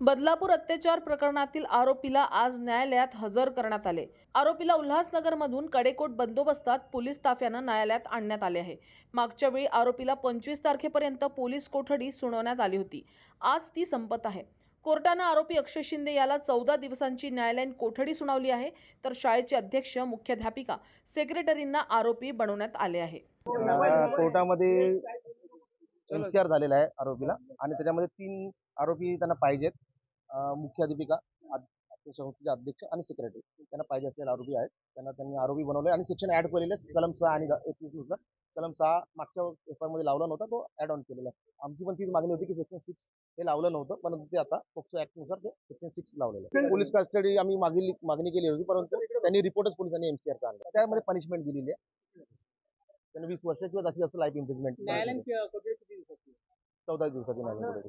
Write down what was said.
बदलापूर अत्याचार प्रकरणातील आरोपीला आज न्यायालयात हजर करण्यात आले. आरोपीला उल्हासनगरमधून कडेकोट बंदोबस्तात पोलीस ताफ्यानं न्यायालयात आणण्यात आले आहे. मागच्या वेळी आरोपीला पंचवीस तारखेपर्यंत पोलीस कोठडी सुनावण्यात आली होती. आज ती संपत आहे. कोर्टानं आरोपी अक्षय शिंदे याला चौदा दिवसांची न्यायालयीन कोठडी सुनावली आहे तर शाळेचे अध्यक्ष मुख्याध्यापिका सेक्रेटरींना आरोपी बनवण्यात आले आहे. अं, कोर्टामध्ये एनसीआर झालेला आहे आरोपीला आणि त्याच्यामध्ये तीन आरोपी त्यांना पाहिजेत. मुख्याध्यापिका संस्थेचे अध्यक्ष आणि सेक्रेटरी त्यांना पाहिजे असलेले आरोपी आहेत. त्यांना त्यांनी आरोपी बनवले आणि सेक्शन ऍड केलेले. कलम सहा आणि एकवीसनुसार. कलम सहा मागच्या पेपरमध्ये लावला नव्हता तो ऍड ऑन केलेला आमची पण तीच मागणी होती की सेक्शन सिक्स हे लावलं नव्हतं परंतु ते आता पोक्सो ऍक्टनुसार ते सेक्शन सिक्स लावलेलं आहे. पोलीस कस्टडी आम्ही मागील मागणी केली होती परंतु त्यांनी रिपोर्टच पोलिसांनी एमसीआरचा आणला. त्यामध्ये पनिशमेंट दिलेली आहे. त्यांना वीस वर्ष किंवा जास्तीत जास्त लाईफ इम्प्रिजमेंट दिवसाची. चौदा दिवसाची कोठडी.